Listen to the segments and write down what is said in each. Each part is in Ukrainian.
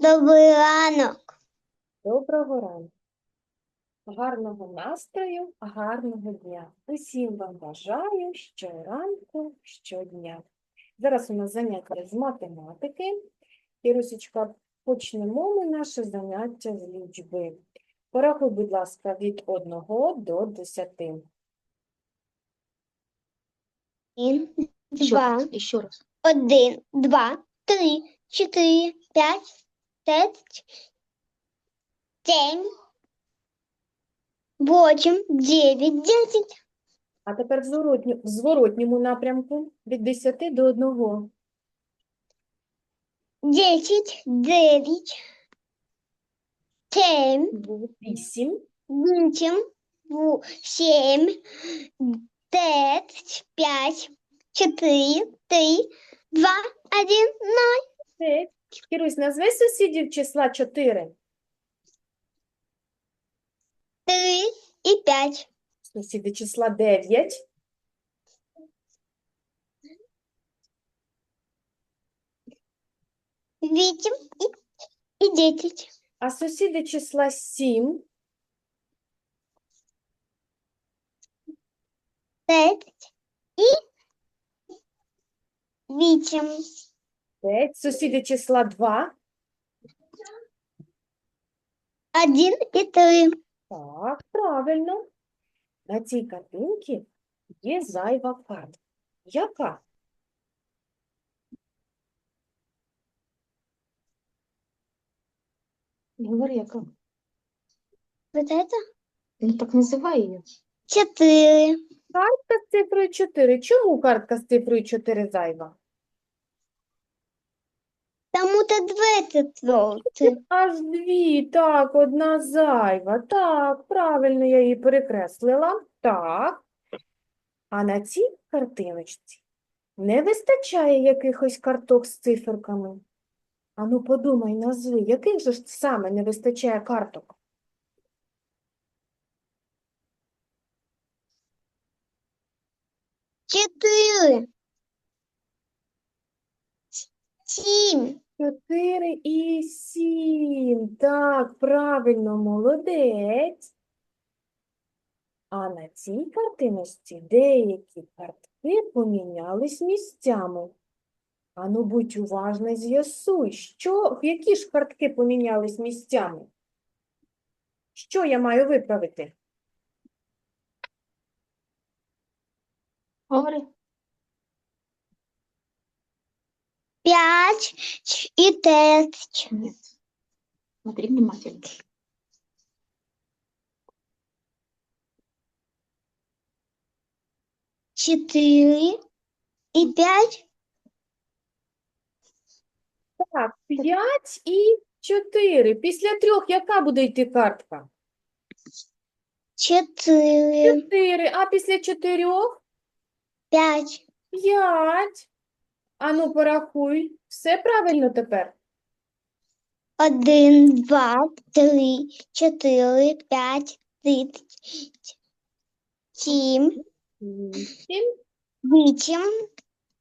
Добрий ранок. Доброго ранку. Гарного настрою, гарного дня. Усім вам бажаю щоранку, щодня. Зараз у нас заняття з математики. Ірусечка, почнемо ми наше заняття з лічби. Порахуй, будь ласка, від 1 до 10. Один, Еще два, раз, еще раз. один, два, три, чотири, п'ять, шесть, семь, восемь, девять, десять, А тепер в зворотню- в зворотньому напрямку від 10 до 1. десять, девять, семь, 8, восемь, ву- семь, пять, пять, четыре, три, два, один, ноль. 5. Кірусь, назви сусідів числа 4. Три и пять. Сусіди числа 9. Восемь и, и десять. А сусіди числа 7, Пять и восемь. 5, сусіди числа 2. Один и три. Так, правильно. На цій картинці є зайва картка. Яка? Говори, яка. Вот это? Ну так називай її. Четыре. Картка з цифрою 4. Чому картка з цифрою 4 зайва? Тому-то двадцать волосы. Аж дві, так, одна зайва. Так, правильно я її перекреслила. Так. А на цій картиночці не вистачає якихось карток з циферками. Ану, подумай, назви, яких же ж саме не вистачає карток? Четыре. Семь. Чотири і сім. Так, правильно, молодець. А на цій картиночці деякі картки помінялись місцями. Ану, будь уважна, з'ясуй, що, які ж картки помінялись місцями? Що я маю виправити? Говори. Пять и пять. Нет. Смотри внимательно. Четыре и пять. Так, 5 і 4. Після трьох яка буде йти картка? Четыре. 4. А після чотирьох? Пять. П'ять. Ану, порахуй. Все правильно тепер? Один, два, три, чотири, п'ять, шість, сім, Вісім. вісім,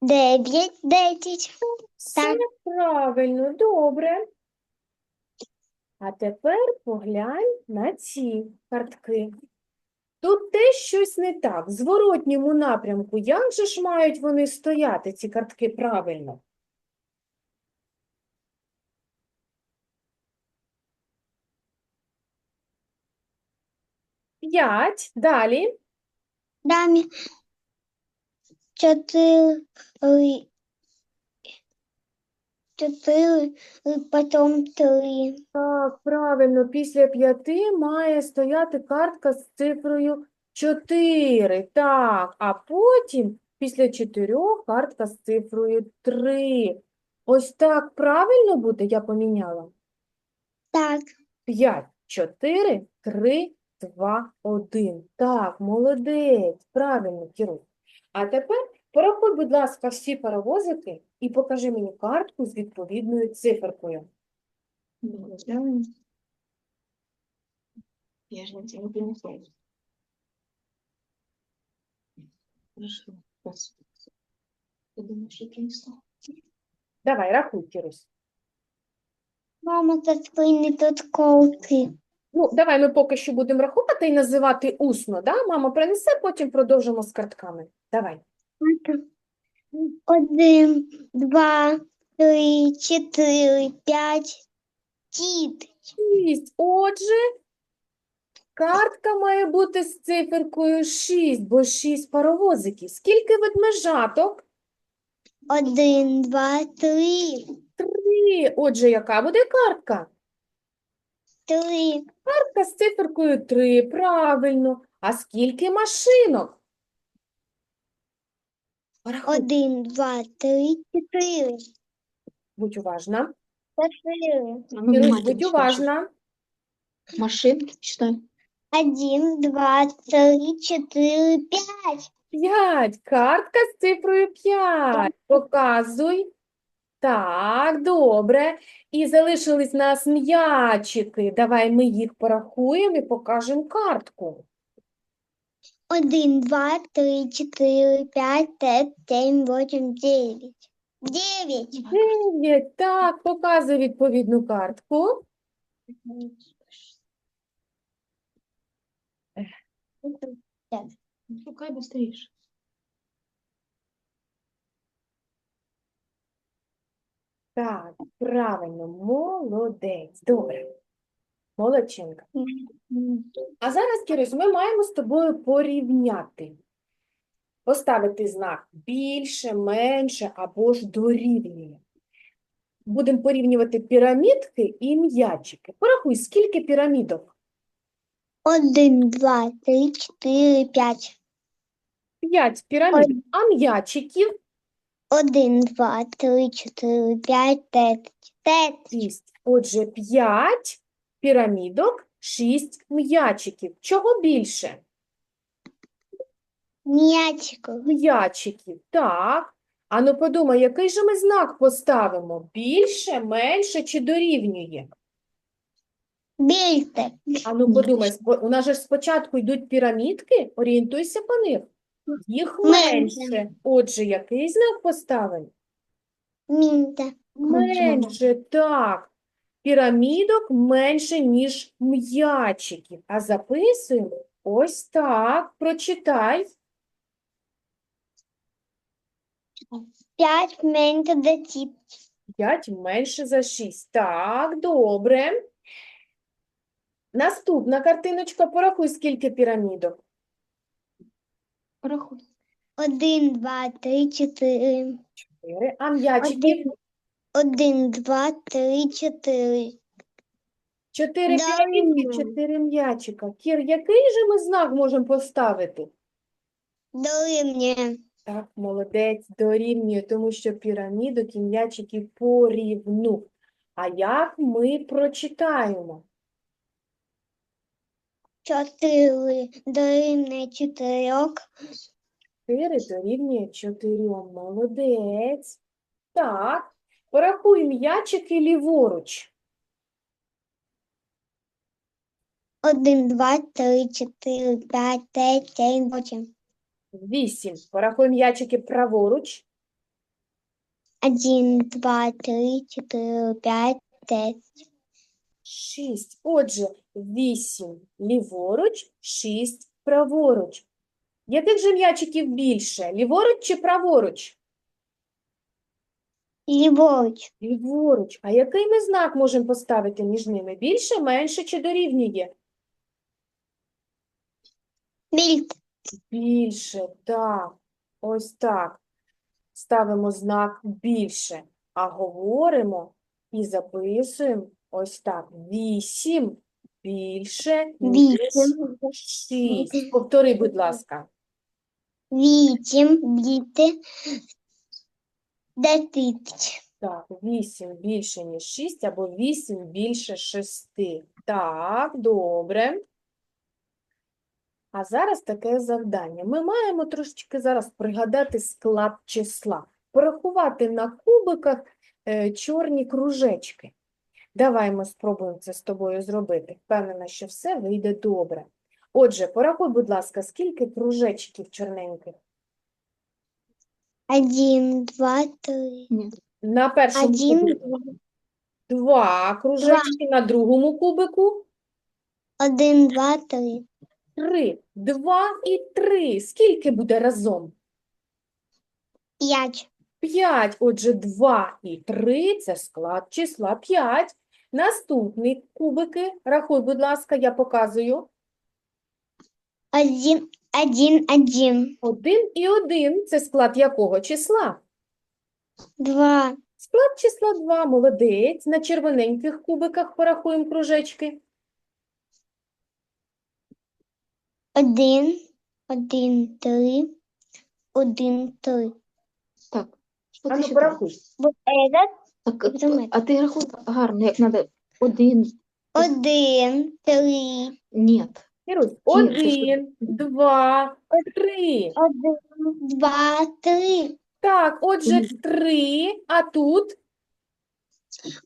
дев'ять, десять. Все Так. правильно, добре. А тепер поглянь на ці картки. Тут теж щось не так. В зворотньому напрямку. Як же ж мають вони стояти, ці картки, правильно? П'ять. Далі. Дамі. Чотири, чотири, потім три. Так, правильно, після п'яти має стояти картка з цифрою 4. Так, а потім після чотирьох картка з цифрою 3. Ось так правильно буде, я поміняла. Так, 5, 4, 3, 2, 1. Так, молодець, правильно, Кіру. А тепер порахуй, будь ласка, всі паровозики і покажи мені картку з відповідною циферкою. Я же не принесла. Хорошо. Думаешь, я принесла? Давай, рахуй, Кірусь. Мама, заскрини тут колки. Ну, давай ми поки що будемо рахувати і називати усно, да? Мама принесе, потім продовжимо з картками. Давай. Один, два, три, чотири, п'ять, діти. Шість. Отже, картка має бути з циферкою 6, бо 6 паровозиків. Скільки ведмежаток? Один, два, три, Три. Отже, яка буде картка? три, Картка з циферкою 3, правильно. А скільки машинок? Порахуй. один, два, три, чотири, Будь уважна. чотири. А ну, Ірусь, внимательно будь уважна. Машинки читай. Один, два, три, чотири, п'ять. П'ять. Картка з цифрою 5. Показуй. Так, добре. І залишились нас м'ячики. Давай ми їх порахуємо і покажемо картку. Один, два, три, чотири, п'ять, п'ять, сім, вісім, дев'ять. Дев'ять. Дев'ять. Так, показуй відповідну картку. Шукай быстрее. Так, правильно, молодець. Добре. Молодчинка. А зараз, Кирюсь, ми маємо з тобою порівняти. Поставити знак більше, менше або ж дорівнює. Будемо порівнювати пірамідки і м'ячики. Порахуй, скільки пірамідок? Один, два, три, чотири, п'ять. П'ять пірамідок. А м'ячиків? Один, два, три, чотири, п'ять, п'ять. П'ять. Отже, п'ять пірамідок, шість м'ячиків. Чого більше? М'ячиків. М'ячиків, так. Ану подумай, який же ми знак поставимо? Більше, менше чи дорівнює? Більше. Ану подумай, у нас же спочатку йдуть пірамідки, орієнтуйся по них. Їх Менше. менше. Отже, який знак поставимо? Менше, так. Пірамідок менше, ніж м'ячиків. А записуємо ось так. Прочитай. П'ять менше за ті. 5 менше за 6. Так, добре. Наступна картиночка. Порахуй, скільки пірамідок. Порахуй. Один, два, три, чотири. Чотири. А м'ячиків? Один, два, три, чотири. Чотири Да, пірамідки, ну. чотири м'ячика. Кір, який же ми знак можемо поставити? Дорівнює. Так, молодець, дорівнює, тому що пірамідок і м'ячиків порівну. А як ми прочитаємо? Чотири. Дорівнює чотирьох. 4 дорівнює 4. Молодець. Так, порахуй м'ячики ліворуч. Один, два, три, чотири, п'ять, п'ять, сім, вісім. 8. Порахуй м'ячики праворуч. Один, два, три, чотири, п'ять, п'ять. 6. Отже, 8 ліворуч, 6 праворуч. Яких же м'ячиків більше? Ліворуч чи праворуч? Ліворуч. Ліворуч. А який ми знак можемо поставити між ними? Більше, менше чи дорівнює? Більше. Більше, так. Ось так. Ставимо знак більше, а говоримо і записуємо ось так. 8 більше, ніж Вісім. 6. Повтори, будь ласка. Вісім. Більше. Десять. Так, 8 більше, ніж 6, або 8 більше 6. Так, добре. А зараз таке завдання. Ми маємо трошечки зараз пригадати склад числа, порахувати на кубиках е, чорні кружечки. Давай ми спробуємо це з тобою зробити. Впевнена, що все вийде добре. Отже, порахуй, будь ласка, скільки кружечків чорненьких? Один, два, три. Нет. На першому Один, кубику. два. Два кружечки на другому кубику. Один, два, три. Три. Два і три. Скільки буде разом? П'ять. П'ять. Отже, два і три – це склад числа п'ять. Наступні кубики. Рахуй, будь ласка, я показую. Один, один, один. Один і один – це склад якого числа? Два. Склад числа 2, молодець. На червоненьких кубиках порахуємо кружечки. Один, один, три. Один, три. Так. Що А ти ну, ще порахуй. Вот этот. А ти рахуй гарно, як треба. Один. Один, три. Ні. Ірусь, один, два, три. Один, два, три. Так, отже, три, а тут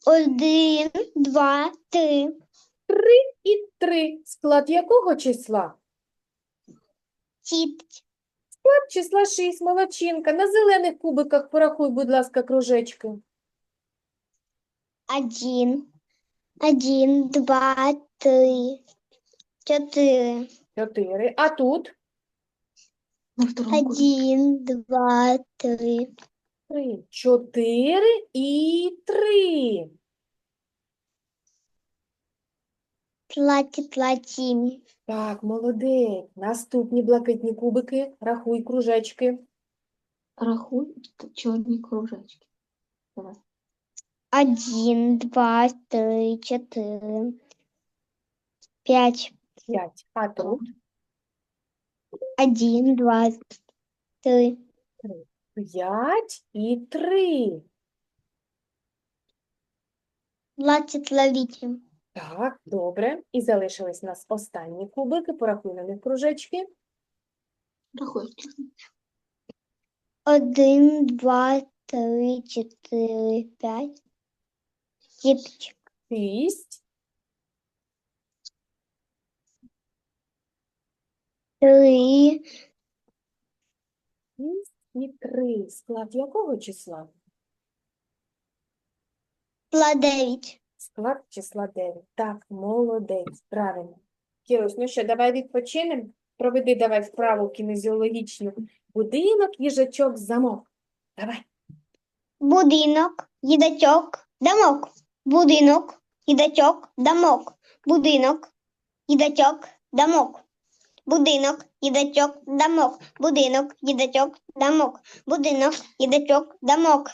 Один, два, три. три і три. Склад якого числа? Шість. Склад числа 6, молодчинка. На зелених кубиках порахуй, будь ласка, кружечки. Один, один, два, три, чотири. Чотири. А тут На второму кубі. Один, два, три. три. Чотири і три. Платі, платі. Так, молодець. Наступні блакитні кубики. Рахуй кружечки. Рахуй т- чорні кружечки. Давай. Один, два, три, чотири. П'ять. П'ять. А тут Один, два, три. п'ять і три. Двадцять ловіть. Так, добре. І залишились у нас останні кубики. Порахуй на них кружечки. Один, два, три, чотири, п'ять. Шість. Шість. Три. Шість і три. Склад якого числа? Пла дев'ять. Склад числа 9. Так, молодець, правильно. Кірусь, ну що, давай відпочинемо. Проведи давай вправу кінезіологічну. Будинок, їжачок, замок. Давай. Будинок, їдачок, дамок. Будинок, їдачок, дамок. Будинок, їдачок, дамок. Будинок, їдачок, дамок. Будинок, їдачок, дамок. Будинок, їдачок, дамок.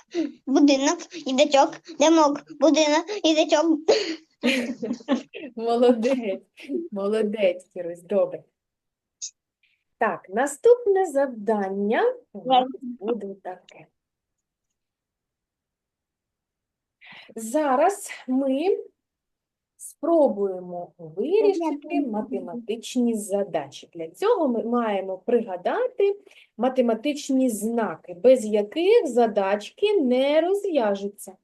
Будинок, їдачок, дамок. Будинок, їдачок. Молодець, молодець, Кірусь, добре. Так, наступне завдання буде таке. Зараз ми спробуємо вирішити математичні задачі. Для цього ми маємо пригадати математичні знаки, без яких задачки не розв'яжуться.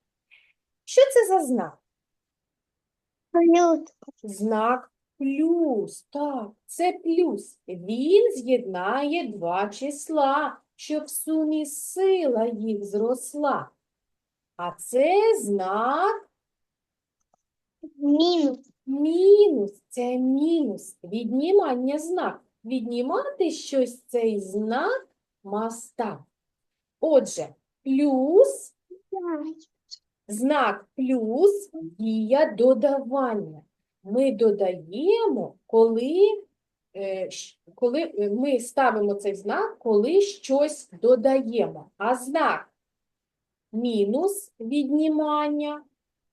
Що це за знак? Плюс. Знак плюс. Так, це плюс. Він з'єднає два числа, щоб в сумі сила їх зросла. А це знак Мінус. мінус. Це мінус. Віднімання знак. Віднімати щось цей знак маста. Отже, плюс Знак плюс дія додавання. Ми додаємо, коли, е, коли е, ми ставимо цей знак, коли щось додаємо. А знак мінус віднімання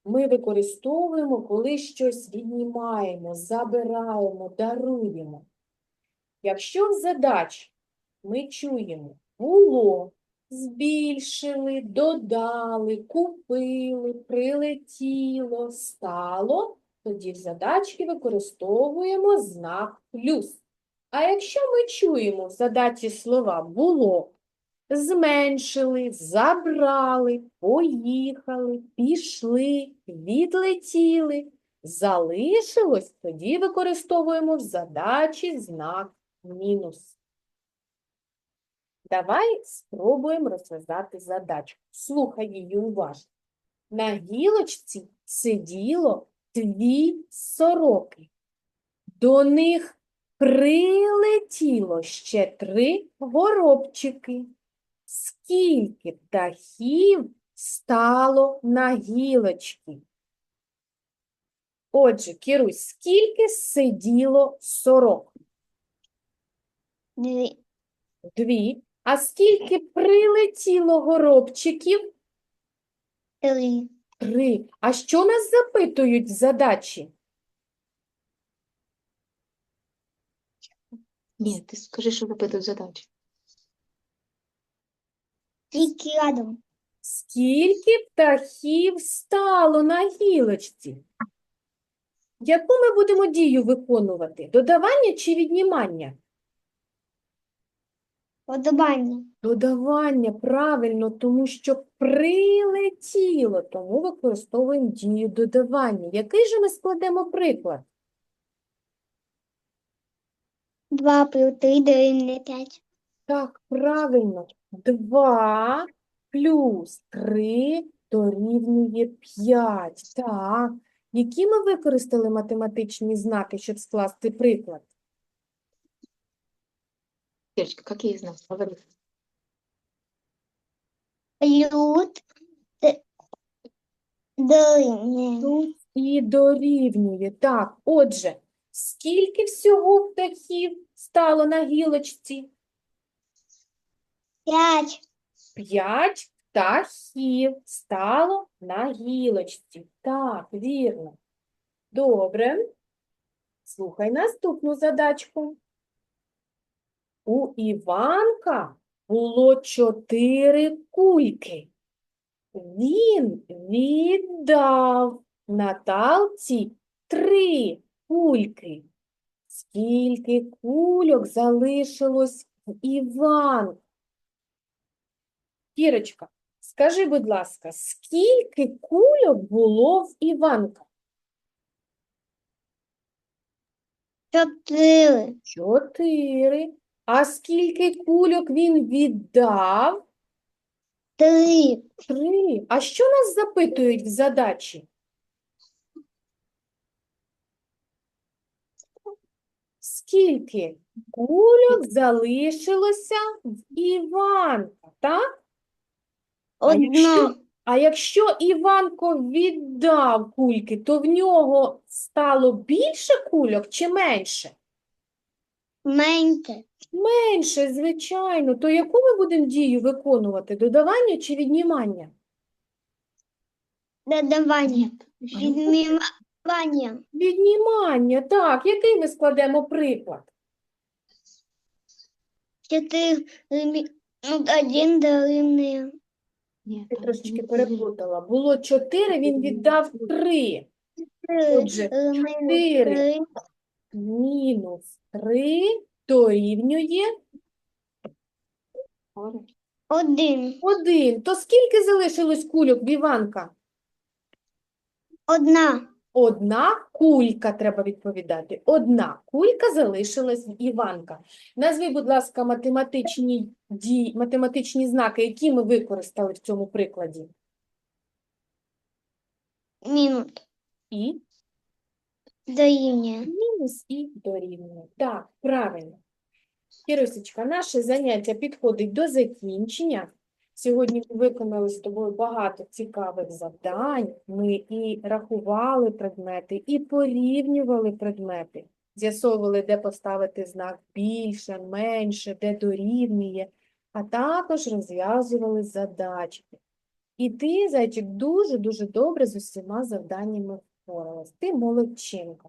ми використовуємо, коли щось віднімаємо, забираємо, даруємо. Якщо в задачі ми чуємо було, збільшили, додали, купили, прилетіло, стало, тоді в задачці використовуємо знак плюс. А якщо ми чуємо в задачі слова було, зменшили, забрали, поїхали, пішли, відлетіли, залишилось, тоді використовуємо в задачі знак мінус. Давай спробуємо розв'язати задачку. Слухай її уважно. На гілочці сиділо дві сороки. До них прилетіло ще три горобчики. Скільки птахів стало на гілочці? Отже, Кірусь, скільки сиділо сорок? Дві. Дві. А скільки прилетіло горобчиків? Три. Три. А що нас запитують в задачі? Ні, ти скажи, що запитують задачі. Тільки рядом. Скільки птахів стало на гілочці? Яку ми будемо дію виконувати? Додавання чи віднімання? Подобання. Додавання, правильно, тому що прилетіло, тому використовуємо дію додавання. Який же ми складемо приклад? Два плюс три дорівнює п'ять. Так, правильно. 2 плюс 3 дорівнює 5. Так. Які ми використали математичні знаки, щоб скласти приклад? Які із нас? Говори. Плюс дорівнює. Тут і дорівнює. Так, отже, скільки всього птахів стало на гілочці? П'ять. П'ять птахів стало на гілочці. Так, вірно. Добре. Слухай наступну задачку. У Іванка було чотири кульки. Він віддав Наталці три кульки. Скільки кульок залишилось в Іванка? Кірочка, скажи, будь ласка, скільки кульок було в Іванка? Чотири. Чотири. А скільки кульок він віддав? Три. Три. А що нас запитують в задачі? Скільки кульок залишилося в Іванка, так? А якщо, Одна. а якщо Іванко віддав кульки, то в нього стало більше кульок чи менше? Менше. Менше, звичайно. То яку ми будемо дію виконувати? Додавання чи віднімання? Додавання. Ні. Відмивання. Віднімання, так. Який ми складемо приклад? Чотири. Ну, один дорівнює. Ні, Ти так, трошечки переплутала. Було чотири, він віддав три. Три. Отже, чотири. три. Мінус три дорівнює. Один. один. То скільки залишилось кульок в Іванка? Одна. Одна кулька, треба відповідати. Одна кулька залишилась в Іванка. Назви, будь ласка, математичні, дії, математичні знаки, які ми використали в цьому прикладі. Мінус. І Дорівнює. мінус і дорівнює. Так, правильно. Кіросечка, наше заняття підходить до закінчення. Сьогодні ми виконали з тобою багато цікавих завдань. Ми і рахували предмети, і порівнювали предмети. З'ясовували, де поставити знак більше, менше, де дорівнює, а також розв'язували задачки. І ти, зайчик, дуже-дуже добре з усіма завданнями впоралась. Ти молодчинка.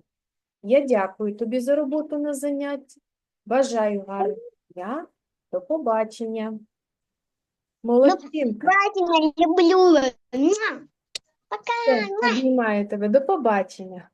Я дякую тобі за роботу на занятті. Бажаю гарного дня. До побачення. Молодчинка. Братья, люблю. Пока. Все, Обіймаю тебе. До побачення.